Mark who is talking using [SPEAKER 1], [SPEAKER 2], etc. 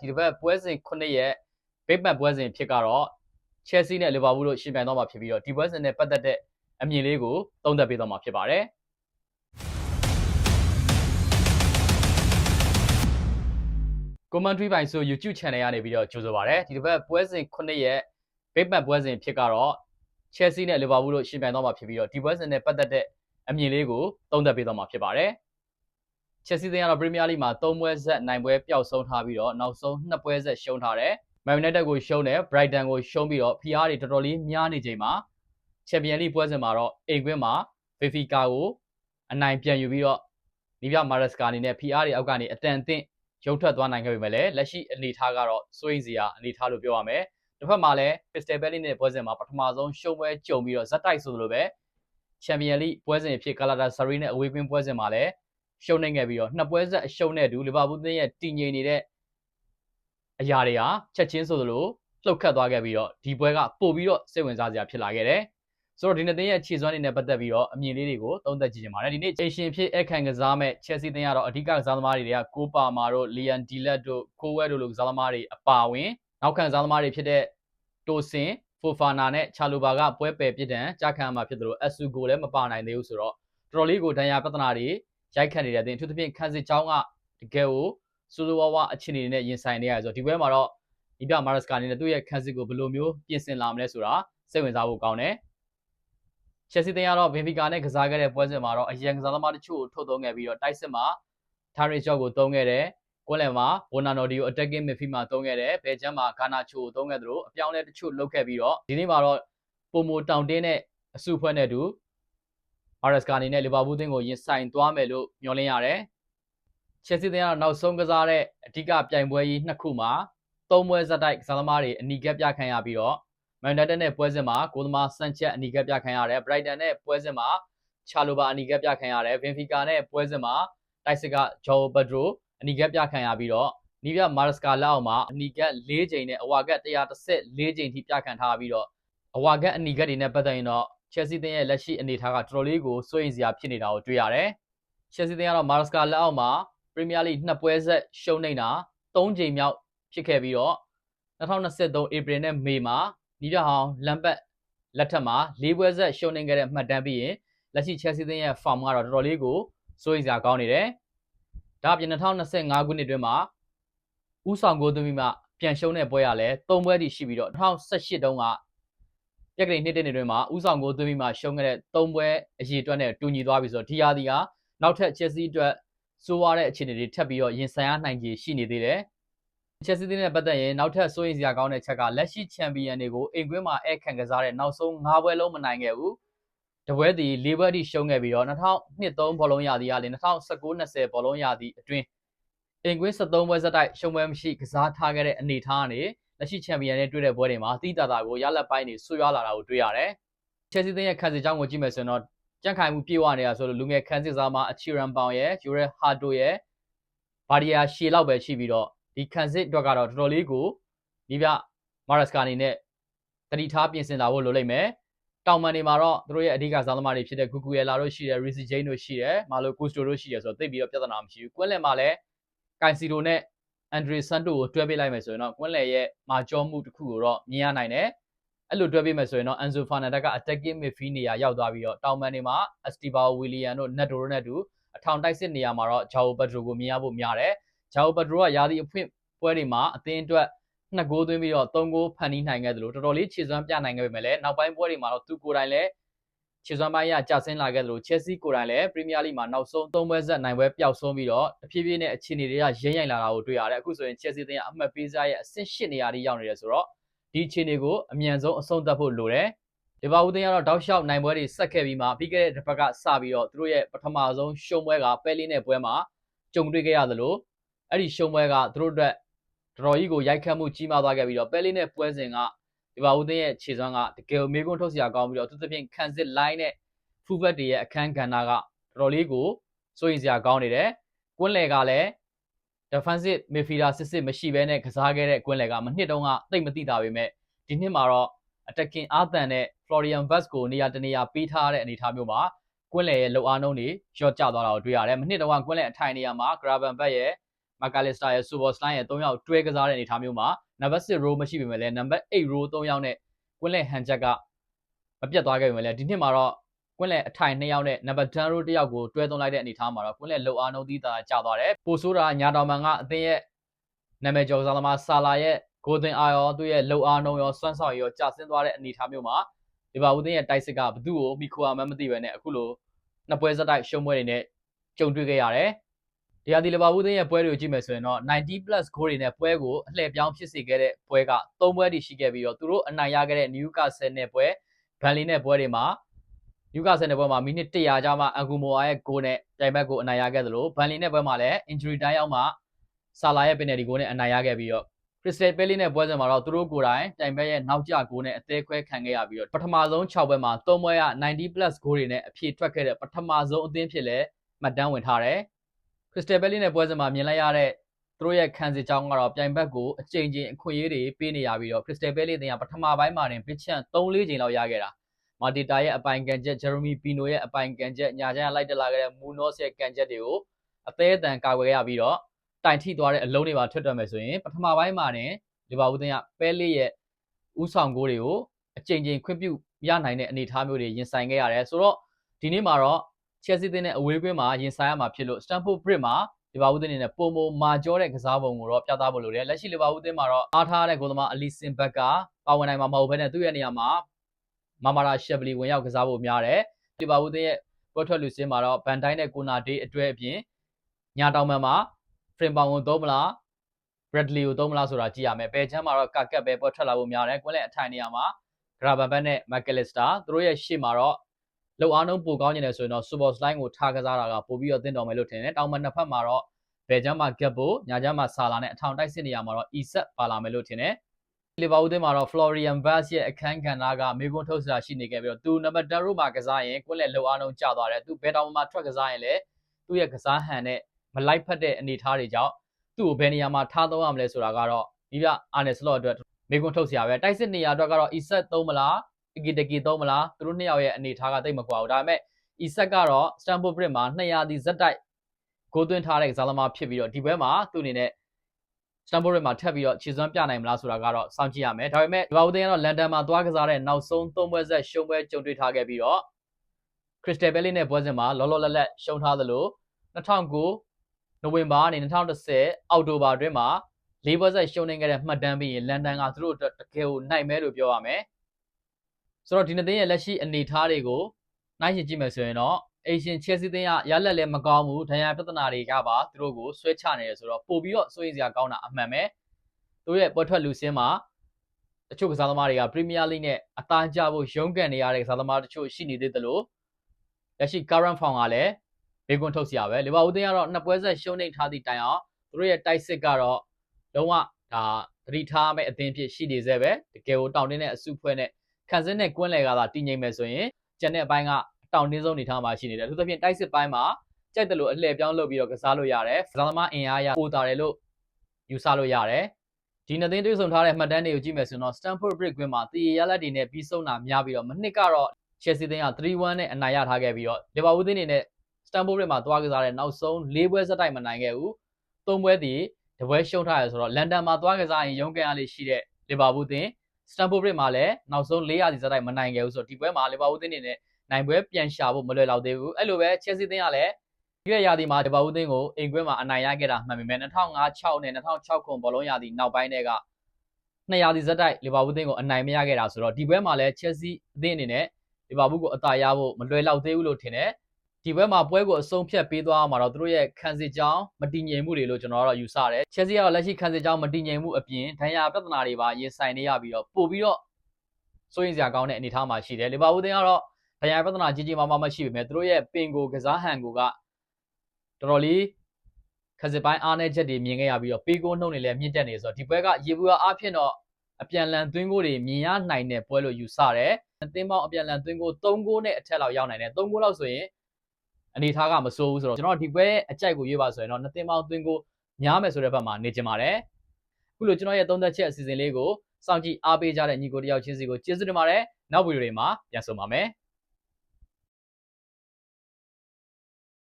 [SPEAKER 1] ဒီတစ်ပတ်ပွဲစဉ်9ရက်ဘိတ်မတ်ပွဲစဉ်ဖြစ်ကတော့ချက်စီနဲ့လီဗာပူးတို့ရှင်ပြိုင်တော့မှာဖြစ်ပြီးတော့ဒီပွဲစဉ်နဲ့ပတ်သက်တဲ့အမြင်လေးကိုသုံးသပ်ပေးတော့မှာဖြစ်ပါတယ် commentary ပိုင်းဆို YouTube channel ကနေပြီးတော့ကြိုဆိုပါရစေဒီတစ်ပတ်ပွဲစဉ်9ရက်ဘိတ်မတ်ပွဲစဉ်ဖြစ်ကတော့ Chelsea နဲ့ Liverpool တို့ရှင်ပြိုင်တော့မှာဖြစ်ပြီးတော့ဒီပွဲစဉ်နဲ့ပတ်သက်တဲ့အမြင်လေးကိုသုံးသပ်ပေးတော့မှာဖြစ်ပါတယ် Chelsea သင်းကတော့ Premier League မှာ3ပွဲဆက်နိုင်ပွဲပျောက်ဆုံးထားပြီးတော့နောက်ဆုံး2ပွဲဆက်ရှုံးထားတယ် Man United ကိုရှုံးတယ် Brighton ကိုရှုံးပြီးတော့ဖိအားတွေတော်တော်လေးများနေချိန်မှာ Champions League ပွဲစဉ်မှာတော့အိမ်ကွင်းမှာ Benfica ကိုအနိုင်ပြန်ယူပြီးတော့နီးပြ Maresca အနေနဲ့ဖိအားတွေအောက်ကနေအတန်အသင့်ရုပ်ထွက်သွားနိုင်ခဲ့ပေမဲ့လည်းလက်ရှိအနေအထားကတော့စိုးရိမ်စရာအနေအထားလို့ပြောရမယ်။တစ်ဖက်မှာလည်း Crystal Palace နဲ့ပွဲစဉ်မှာပထမဆုံးရှုံးပွဲကြုံပြီးတော့ဇက်တိုက်ဆိုလိုပဲ Champions League ပွဲစဉ်အဖြစ် Galatasaray နဲ့အဝေးကွင်းပွဲစဉ်မှာလည်း ရှုံးနေခဲ့ပြီးတော့နှစ်ပွဲဆက်အရှုံးနဲ့အတူလီဗာပူးသင်းရဲ့တည်ငြိမ်နေတဲ့အရာတွေဟာချက်ချင်းဆိုသလိုလှုပ်ခတ်သွားခဲ့ပြီးတော့ဒီပွဲကပို့ပြီးတော့စိတ်ဝင်စားစရာဖြစ်လာခဲ့တယ်။ဆိုတော့ဒီနှစ်သင်းရဲ့ခြေစွမ်းတွေနဲ့ပတ်သက်ပြီးတော့အမြင်လေးတွေကိုသုံးသပ်ကြည့်ကြပါမယ်။ဒီနေ့ချိန်ရှင်ဖြစ်အခန့်ကစားမဲ့ Chelsea သင်းကတော့အဓိကကစားသမားတွေကကိုပါမာတို့လီယန်ဒီလက်တို့ကိုဝဲတို့လိုကစားသမားတွေအပါဝင်နောက်ခံကစားသမားတွေဖြစ်တဲ့တိုစင်ဖိုဖာနာနဲ့ချာလိုဘာကပွဲပယ်ပြစ်ဒဏ်ကြားခံမှာဖြစ်တယ်လို့အဆူကိုလည်းမပါနိုင်သေးဘူးဆိုတော့တော်တော်လေးကိုဒဏ်ရာပြဿနာတွေ ရိုက်ခတ်နေတဲ့အတင်းအထူးသဖြင့်ခန်းစစ်ချောင်းကတကယ်ကိုစူးစူးဝါးဝါအခြေအနေနဲ့ရင်ဆိုင်နေရတယ်ဆိုတော့ဒီပွဲမှာတော့ဒီပြမာရစကာအနေနဲ့သူ့ရဲ့ခန်းစစ်ကိုဘယ်လိုမျိုးပြင်ဆင်လာမလဲဆိုတာစိတ်ဝင်စားဖို့ကောင်းတယ်ချက်စီတင်ကတော့ဘင်ဖီကာနဲ့ကစားခဲ့တဲ့ပွဲစဉ်မှာတော့အရင်ကစားသမားတချို့ကိုထုတ်သုံးခဲ့ပြီးတော့တိုက်စစ်မှာထားရစ်ဂျော့ကိုသုံးခဲ့တယ်ကွန်လန်မှာဝနာနော်ဒီကို attacking midfield မှာသုံးခဲ့တယ်ဘယ်ချမ်းမှာဂါနာချိုကိုသုံးခဲ့သလိုအပြောင်းလဲတချို့လုပ်ခဲ့ပြီးတော့ဒီနေ့မှာတော့ပုံမတောင်တင်းတဲ့အစုဖွဲ့နဲ့အတူ အာရက်စကာအနေနဲ့လီဗာပူးသင်းကိုရင်ဆိုင်သွားမယ်လို့မျှော်လင့်ရတယ်ချက်စီတင်ကတော့နောက်ဆုံးကစားတဲ့အဓိကပြိုင်ပွဲကြီးနှစ်ခုမှာသုံးပွဲဇက်တိုက်ကစားသမားတွေအနီကပ်ပြခံရပြီးတော့မန်ယူနိုက်တက်နဲ့ပွဲစဉ်မှာကိုသမားဆန်ချက်အနီကပ်ပြခံရတယ်ဘရိုက်တန်နဲ့ပွဲစဉ်မှာချာလိုဘာအနီကပ်ပြခံရတယ်ဗင်ဖီကာနဲ့ပွဲစဉ်မှာတိုက်စစ်ကဂျော်ဘဒရိုအနီကပ်ပြခံရပြီးတော့နီးပြမာရစကာလက်အောက်မှာအနီကပ်၄ချိန်နဲ့အဝါကပ်114ချိန်ထိပြခံထားပြီးတော့အဝါကပ်အနီကပ်တွေနဲ့ပတ်သက်ရင်တော့ ချက်စီတင်ရဲ့လက်ရှိအနေအထားကတော်တော်လေးကိုစိုးရိမ်စရာဖြစ်နေတာကိုတွေ့ရတယ်ချက်စီတင်ကတော့မာရစကာလက်အောက်မှာပရီးမီးယားလိနှစ်ပွဲဆက်ရှုံးနေတာ၃ချိန်မြောက်ဖြစ်ခဲ့ပြီးတော့2023ဧပြီနဲ့မေမှာနီးပြဟောင်းလမ်ဘတ်လက်ထက်မှာ၄ပွဲဆက်ရှုံးနေခဲ့တဲ့မှတ်တမ်းပြီးရင်လက်ရှိ Chelsea သင်းရဲ့ form ကတော့တော်တော်လေးကိုစိုးရိမ်စရာကောင်းနေတယ်။ဒါအပြင်2025ခုနှစ်အတွင်းမှာဥဆောင်ကိုသွင်းပြီးမှပြန်ရှုံးတဲ့ပွဲရလဲ၃ပွဲထိရှိပြီးတော့2018တုန်းက ပြက်ကလေးနှစ်တဲ့နေတွင်မှာဥဆောင်ကိုသွင်းပြီးမှရှုံးခဲ့တဲ့၃ပွဲအရေးအတွက်နဲ့တူညီသွားပြီဆိုတော့ဒီဟာဒီကနောက်ထပ် Chelsea အတွက်စိုးရတဲ့အခြေအနေတွေထပ်ပြီးတော့ရင်ဆိုင်ရနိုင်ခြေရှိနေသေးတယ်။ Chelsea တင်းနဲ့ပတ်သက်ရင်နောက်ထပ်စိုးရိမ်စရာကောင်းတဲ့ချက်ကလက်ရှိချန်ပီယံတွေကိုအိမ်ကွင်းမှာအဲခံကစားတဲ့နောက်ဆုံး၅ပွဲလုံးမနိုင်ခဲ့ဘူး။တပွဲတီ၄ပွဲထိရှုံးခဲ့ပြီးတော့2002-3ဘောလုံးရာသီကလည်း2019-20ဘောလုံးရာသီအတွင်းအိမ်ကွင်း73ပွဲဆက်တိုက်ရှုံးပွဲမရှိကစားထားခဲ့တဲ့အနေအထားကနေ လက်ရှိချန်ပီယံနဲ့တွေ့တဲ့ပွဲတွေမှာတိတာတာကိုရလက်ပိုင်းတွေဆွရွားလာတာကိုတွေ့ရတယ်။ Chelsea တင်းရဲ့ခံစစ်ကြောင်းကိုကြည့်မယ်ဆိုရင်တော့ကြန့်ခိုင်မှုပြေဝနေတာဆိုလို့လူငယ်ခန်းစစ်စားမှာအချီရန်ပေါင်ရဲ့ယူရဲဟာတိုရဲ့ဘာဒီယာရှေလောက်ပဲရှိပြီးတော့ဒီခန်းစစ်အတွက်ကတော့တော်တော်လေးကိုဒီပြမာရက်စကာအနေနဲ့တတိထားပြင်ဆင်လာဖို့လိုလိမ့်မယ်တောင်မန်တွေမှာတော့သူတို့ရဲ့အဓိကစားသမားတွေဖြစ်တဲ့ဂူဂူယယ်လာတို့ရှိတယ်ရီစီဂျိန်းတို့ရှိတယ်မာလိုကူစတိုတို့ရှိတယ်ဆိုတော့သိပြီးတော့ပြဿနာမရှိဘူးကွင်းလယ်မှာလည်းကိုင်စီတိုနဲ့ အန်ဒရီဆန်တိုကိုတွဲပေးလိုက်မယ်ဆိုရင်တော့ကွင်းလယ်ရဲ့မာကျောမှုတစ်ခုကိုတော့မြင်ရနိုင်တယ်အဲ့လိုတွဲပေးမယ်ဆိုရင်တော့ Anzo Fernandez က attacking midfield နေရာရောက်သွားပြီးတော့တောင်မန်တွေမှာ Estevao Willian တို့ Neto တို့နဲ့အတူအထောင်တိုက်စစ်နေရာမှာတော့ Joao Pedro ကိုမြင်ရဖို့များတယ်။ Joao Pedro ကယာဒီအဖွင့်ပွဲတွေမှာအသင်းအတွက်နှစ်ဂိုးသွင်းပြီးတော့သုံးဂိုးဖန်တီးနိုင်ခဲ့တယ်လို့တော်တော်လေးခြေစွမ်းပြနိုင်ခဲ့ပေမဲ့လည်းနောက်ပိုင်းပွဲတွေမှာတော့သူကိုယ်တိုင်လည်း ခြေစွမ်းပိုင်းရကျဆင်းလာခဲ့တယ်လို့ Chelsea ကိုယ်တိုင်လည်းပရီးမီးယားလိမှာနောက်ဆုံး၃ပွဲဆက်နိုင်ပွဲပျောက်ဆုံးပြီးတော့တဖြည်းဖြည်းနဲ့အခြေအနေတွေကရင်းရိုင်လာတာကိုတွေ့ရတယ်အခုဆိုရင် Chelsea တင်ကအမှတ်ပေးစားရဲ့အဆင့်၈နေရာထိရောက်နေတယ်ဆိုတော့ဒီအခြေအနေကိုအမြန်ဆုံးအဆုံးသတ်ဖို့လိုတယ်လီဗာပူးတင်ကတော့တောက်လျှောက်နိုင်ပွဲတွေဆက်ခဲ့ပြီးမှပြီးခဲ့တဲ့တစ်ပတ်ကစပြီးတော့သူတို့ရဲ့ပထမဆုံးရှုံးပွဲကပဲလင်းတဲ့ပွဲမှာကြုံတွေ့ခဲ့ရသလိုအဲ့ဒီရှုံးပွဲကသူတို့အတွက်တော်တော်ကြီးကိုရိုက်ခတ်မှုကြီးမားသွားခဲ့ပြီးတော့ပဲလင်းတဲ့ပွဲစဉ်က လီဗာပူးတင်ရဲ့ခြေစွမ်းကတကယ်မေးခွန်းထုတ်စရာကောင်းပြီးတော့သူသဖြင့်ခံစစ် line နဲ့ဖူဘက်တွေရဲ့အခန်းကဏ္ဍကတော်တော်လေးကိုစိုးရင်စရာကောင်းနေတယ်ကွင်းလယ်ကလည်း defensive midfielder စစ်စစ်မရှိဘဲနဲ့ကစားခဲ့တဲ့ကွင်းလယ်ကမနှစ်တုန်းကတိတ်မသိတာပဲမဲ့ဒီနှစ်မှာတော့ attacking အာသန်နဲ့ Florian Vaz ကိုနေရာတနေရာပေးထားတဲ့အနေအထားမျိုးမှာကွင်းလယ်ရဲ့လုံအားနှုံးတွေရော့ကျသွားတာကိုတွေ့ရတယ်။မနှစ်တုန်းကကွင်းလယ်အထိုင်နေရာမှာ Gravenberch ရဲ့ မာကာလစ်စတာရဲ့ Super Slime ရဲ့3ယောက်တွဲကစားတဲ့အနေအထားမျိုးမှာနံပါတ်6 row မရှိပေမဲ့လည်းနံပါတ်8 row 3ယောက်နဲ့ကွင်းလယ်ဟန်ချက်ကမပြတ်သွားခဲ့ပေမဲ့လည်းဒီနှစ်မှာတော့ကွင်းလယ်အထိုင်2ယောက်နဲ့နံပါတ်10 row 1ယောက်ကိုတွဲသွင်းလိုက်တဲ့အနေအထားမှာတော့ကွင်းလယ်လုံအားနှုန်းသီးသာကျသွားတယ်ပိုဆိုးတာညာတော်မန်ကအသင်းရဲ့နာမည်ကျော်ကစားသမားဆာလာရဲ့ golden eye ရောသူ့ရဲ့လုံအားနှုန်းရောစွမ်းဆောင်ရည်ရောကျဆင်းသွားတဲ့အနေအထားမျိုးမှာလီဗာပူးသင်းရဲ့တိုက်စစ်ကဘသူ့ကိုမိခိုအာမမသိပဲနဲ့အခုလိုနှစ်ပွဲစက်တိုက်ရှုံးပွဲတွေနဲ့ကြုံတွေ့ခဲ့ရတယ်။ ဒီဟာဒီလီဗာပူးသင်းရဲ့ပွဲတွေကိုကြည့်မယ်ဆိုရင်တော့90 plus goal တွေနဲ့ပွဲကိုအလှည့်ပြောင်းဖြစ်စေခဲ့တဲ့ပွဲက3ပွဲတိရှိခဲ့ပြီးတော့သူတို့အနိုင်ရခဲ့တဲ့ Newcastle နဲ့ပွဲဘန်လီနဲ့ပွဲတွေမှာ Newcastle နဲ့ပွဲမှာမိနစ်100ကြာမှအန်ဂူမိုအာရဲ့ဂိုးနဲ့တိုင်ဘက်ကိုအနိုင်ရခဲ့သလိုဘန်လီနဲ့ပွဲမှာလည်း injury time ရောက်မှဆာလာရဲ့ penalty goal နဲ့အနိုင်ရခဲ့ပြီးတော့ Crystal Palace နဲ့ပွဲစဉ်မှာတော့သူတို့ကိုယ်တိုင်တိုင်ဘက်ရဲ့နောက်ကျဂိုးနဲ့အသေးခွဲခံခဲ့ရပြီးတော့ပထမဆုံး6ပွဲမှာ3ပွဲက90 plus ဂိုးတွေနဲ့အဖြေထွက်ခဲ့တဲ့ပထမဆုံးအသင်းဖြစ်လဲမှတ်တမ်းဝင်ထားတယ်။ Crystal Palace နဲ့ပွဲစဉ်မှာမြင်လိုက်ရတဲ့သူတို့ရဲ့ခံစစ်ကြောင်းကတော့ပြိုင်ဘက်ကိုအကြိမ်ကြိမ်အခွင့်အရေးတွေပေးနေရပြီးတော့ Crystal Palace တင်ကပထမပိုင်းမှာတင် pitch chance 3-4ချိန်လောက်ရခဲ့တာ။မာတီတာရဲ့အပိုင်ကန်ချက် Jeremy Pino ရဲ့အပိုင်ကန်ချက်ညာချမ်းလိုက်တက်လာခဲ့တဲ့ Munoz ရဲ့ကန်ချက်တွေကိုအသေးအတန်ကာကွယ်ရပြီးတော့တိုင်ထိသွားတဲ့အလုံးတွေပါထွက်ထွက်မယ်ဆိုရင်ပထမပိုင်းမှာတင်လီဗာပူးသင်းကပဲလေးရဲ့ဥဆောင်ဂိုးတွေကိုအကြိမ်ကြိမ်ခွင့်ပြုရနိုင်တဲ့အနေအထားမျိုးတွေရင်ဆိုင်ခဲ့ရတယ်ဆိုတော့ဒီနေ့မှာတော့ Chelsea သင်းနဲ့အဝေးကွင်းမှာရင်ဆိုင်ရမှာဖြစ်လို့ Stamford Bridge မှာလီဗာပူးသင်းအနေနဲ့ပုံမမာကျောတဲ့ကစားပုံကိုတော့ပြသဖို့လိုတယ်လက်ရှိလီဗာပူးသင်းမှာတော့အားထားတဲ့ဂိုးသမားအလီစင်ဘက်ကပါဝင်နိုင်မှာမဟုတ်ဘဲနဲ့သူ့ရဲ့နေရာမှာမာမာရာရှက်ဗလီဝင်ရောက်ကစားဖို့များတယ်လီဗာပူးသင်းရဲ့ပွဲထွက်လူစင်းမှာတော့ဘန်တိုင်းနဲ့ကိုနာဒေးအတွဲအပြင်ညာတောင်မန်မှာဖရင်ပေါင်ကိုသုံးမလား Bradley ကိုသုံးမလားဆိုတာကြည့်ရမယ်။ဘယ်ချမ်းမှာတော့ကာကတ်ပဲပွက်ထွက်လာဖို့များတယ်။ကွင်းလက်အထိုင်နေရာမှာ Gravenberch နဲ့ McAllister သူတို့ရဲ့ရှေ့မှာတော့ လုံအားနှုန်းပိုကောင်းနေတယ်ဆိုရင်တော့ Super Slime ကိုထားကစားတာကပိုပြီးတော့သင့်တော်မယ်လို့ထင်တယ်။တောင်မနှစ်ဖက်မှာတော့ဘယ်ချမ်းမှာ Gabbo ညာချမ်းမှာ Sala နဲ့အထောင်တိုက်စစ်နေရာမှာတော့ Isak ပါလာမယ်လို့ထင်တယ်။လီဗာပူးသင်းမှာတော့ Florian Wirtz ရဲ့အခန်းကဏ္ဍကမေကွန်းထုတ်စရာရှိနေခဲ့ပြီးတော့သူနံပါတ်10ရိုးမှာကစားရင်ကွင်းလက်လုံအားနှုန်းကျသွားတယ်။သူဘယ်တောင်မှာထွက်ကစားရင်လည်းသူ့ရဲ့ကစားဟန်နဲ့မလိုက်ဖက်တဲ့အနေအထားတွေကြောင့်သူ့ကိုဘယ်နေရာမှာထားသုံးရမလဲဆိုတာကတော့ဒီပြအာနယ်စလော့အတွက်မေကွန်းထုတ်စရာပဲတိုက်စစ်နေရာအတွက်ကတော့ Isak သုံးမလား အကီတကီသုံးမလားသူတို့နှစ်ယောက်ရဲ့အနေအထားကတိတ်မကွာဘူးဒါပေမဲ့ Isak ကတော့ Stamford Bridge မှာ200ဒီဇက်တိုက်ဂိုးသွင်းထားတဲ့ကစားသမားဖြစ်ပြီးတော့ဒီဘက်မှာသူ့အနေနဲ့ Stamford Bridge မှာထပ်ပြီးတော့ခြေစွမ်းပြနိုင်မလားဆိုတာကတော့စောင့်ကြည့်ရမယ်ဒါပေမဲ့ဒီဘာဦးသိန်းကတော့လန်ဒန်မှာသွားကစားတဲ့နောက်ဆုံး၃ပွဲဆက်ရှုံးပွဲကြုံတွေ့ထားခဲ့ပြီးတော့ Crystal Palace နဲ့ပွဲစဉ်မှာလောလောလတ်လတ်ရှုံးထားသလို2009နိုဝင်ဘာကနေ2010အောက်တိုဘာအတွင်းမှာလေးပွဲဆက်ရှုံးနေခဲ့တဲ့မှတ်တမ်းပြီးရင်လန်ဒန်ကသူတို့အတွက်တကယ်ကိုနိုင်မဲလို့ပြောရမယ် ဆိုတော့ဒီနှစ်သင်းရဲ့လက်ရှိအနေအထားတွေကိုနိုင်ရှင်ကြည့်မယ်ဆိုရင်တော့အေရှင်ချယ်ဆီသင်းကရလက်လည်းမကောင်းဘူးဒဏ်ရာပြဿနာတွေကပါသူတို့ကိုဆွဲချနေတယ်ဆိုတော့ပို့ပြီးတော့စိုးရိမ်စရာကောင်းတာအမှန်ပဲသူတို့ရဲ့ပွဲထွက်လူစင်းမှာတချို့ကစားသမားတွေကပရီးမီးယားလိနဲ့အသားကျဖို့ရုန်းကန်နေရတဲ့ကစားသမားတချို့ရှိနေသေးတယ်လို့လက်ရှိ current form ကလည်းဘေကွန်ထုတ်စရာပဲလီဗာပူးတင်းကတော့နှစ်ပွဲဆက်ရှုံးနေထားသည့်တိုင်အောင်သူတို့ရဲ့တိုက်စစ်ကတော့လုံးဝဒါသတိထားမဲ့အသင်းဖြစ်ရှိနေသေးပဲတကယ်ကိုတောင်းတင်းတဲ့အစုဖွဲ့နဲ့ ခံစင်းနဲ့ကွင်းလယ်ကသာတည်ငြိမ်မယ်ဆိုရင်ကျန်တဲ့အပိုင်းကတောင်းတင်းဆုံးနေထားမှာရှိနေတယ်အထူးသဖြင့်တိုက်စစ်ပိုင်းမှာကြိုက်တယ်လို့အလှည့်ပြောင်းလုပ်ပြီးတော့ကစားလို့ရတယ်ကစားသမားအင်အားရပိုတာတယ်လို့ယူဆလို့ရတယ်ဒီနှစ်သင်းတွေ့ဆုံထားတဲ့မှတ်တမ်းတွေကိုကြည့်မယ်ဆိုတော့ Stamford Bridge ကွင်းမှာတည်ရရလက်တွေနဲ့ပြီးဆုံးတာများပြီးတော့မနှစ်ကတော့ Chelsea သင်းက3-1နဲ့အနိုင်ရထားခဲ့ပြီးတော့ Liverpool သင်းအနေနဲ့ Stamford Bridge မှာသွားကစားတဲ့နောက်ဆုံး၄ပွဲစတိုက်မနိုင်ခဲ့ဘူး။၃ပွဲတည်တပွဲရှုံးထားရဆိုတော့လန်ဒန်မှာသွားကစားရင်ရုန်းကန်ရလေးရှိတဲ့ Liverpool သင်း Stamford Bridge မှာလည်းနောက်ဆုံး၄00စီစတိုက်မနိုင်ခဲ့ဘူးဆိုတော့ဒီပွဲမှာ Liverpool သင်းအနေနဲ့နိုင်ပွဲပြန်ရှာဖို့မလွယ်တော့သေးဘူး။အဲ့လိုပဲ Chelsea သင်းကလည်းဒီရရာသီမှာ Liverpool သင်းကိုအိမ်ကွင်းမှာအနိုင်ရခဲ့တာမှန်ပေမဲ့2005-6နဲ့2006ခုဘောလုံးရာသီနောက်ပိုင်းတွေက200စီစတိုက် Liverpool သင်းကိုအနိုင်မရခဲ့တာဆိုတော့ဒီပွဲမှာလည်း Chelsea အသင်းအနေနဲ့လီဗာပူးကိုအသာရဖို့မလွယ်လောက်သေးဘူးလို့ထင်တယ် ဒီဘက်မှာပွဲကိုအဆုံးဖြတ်ပေးသွားမှာတော့သူတို့ရဲ့ခံစစ်ကြောင်းမတည်ငြိမ်မှုတွေလို့ကျွန်တော်ကတော့ယူဆတယ်ချက်စီကတော့လက်ရှိခံစစ်ကြောင်းမတည်ငြိမ်မှုအပြင်ဒဏ်ရာပြဿနာတွေပါရင်ဆိုင်နေရပြီးတော့ပို့ပြီးတော့စိုးရင်စရာကောင်းတဲ့အနေအထားမှာရှိတယ်လီဗာပူးတင်းကတော့ဒဏ်ရာပြဿနာကြီးကြီးမားမားမရှိပေမဲ့သူတို့ရဲ့ပင်ကိုကစားဟန်ကိုကတော်တော်လေးခစစ်ပိုင်းအားနည်းချက်တွေမြင်ခဲ့ရပြီးတော့ပေကိုနှုတ်နေလဲမြင့်တက်နေဆိုတော့ဒီပွဲကရေဘူးအားဖြင့်တော့အပြန်လန်သွင်းကိုတွေမြင်ရနိုင်တဲ့ပွဲလို့ယူဆတယ်အသင်းပေါင်းအပြန်လန်သွင်းကို3ဂိုးနဲ့အထက်လောက်ရောက်နိုင်တယ်3ဂိုးလောက်ဆိုရင် အနေထားကမစိုးဘူးဆိုတော့ကျွန်တော်ဒီပွဲအကြိုက်ကိုရွေးပါဆိုရင်တော့နှစ်သင်းပေါင်းသွင်းကိုများမယ်ဆိုတဲ့ဘက်မှာနေကြပါတယ်အခုလိုကျွန်တော်ရဲ့သုံးသက်ချက်အစီအစဉ်လေးကိုစောင့်ကြည့်အားပေးကြတဲ့ညီကိုတယောက်ချင်းစီကိုကျေးဇူးတင်ပါတယ်နောက်ဗီဒီယိုတွေမှာပြန်ဆုံပါမယ်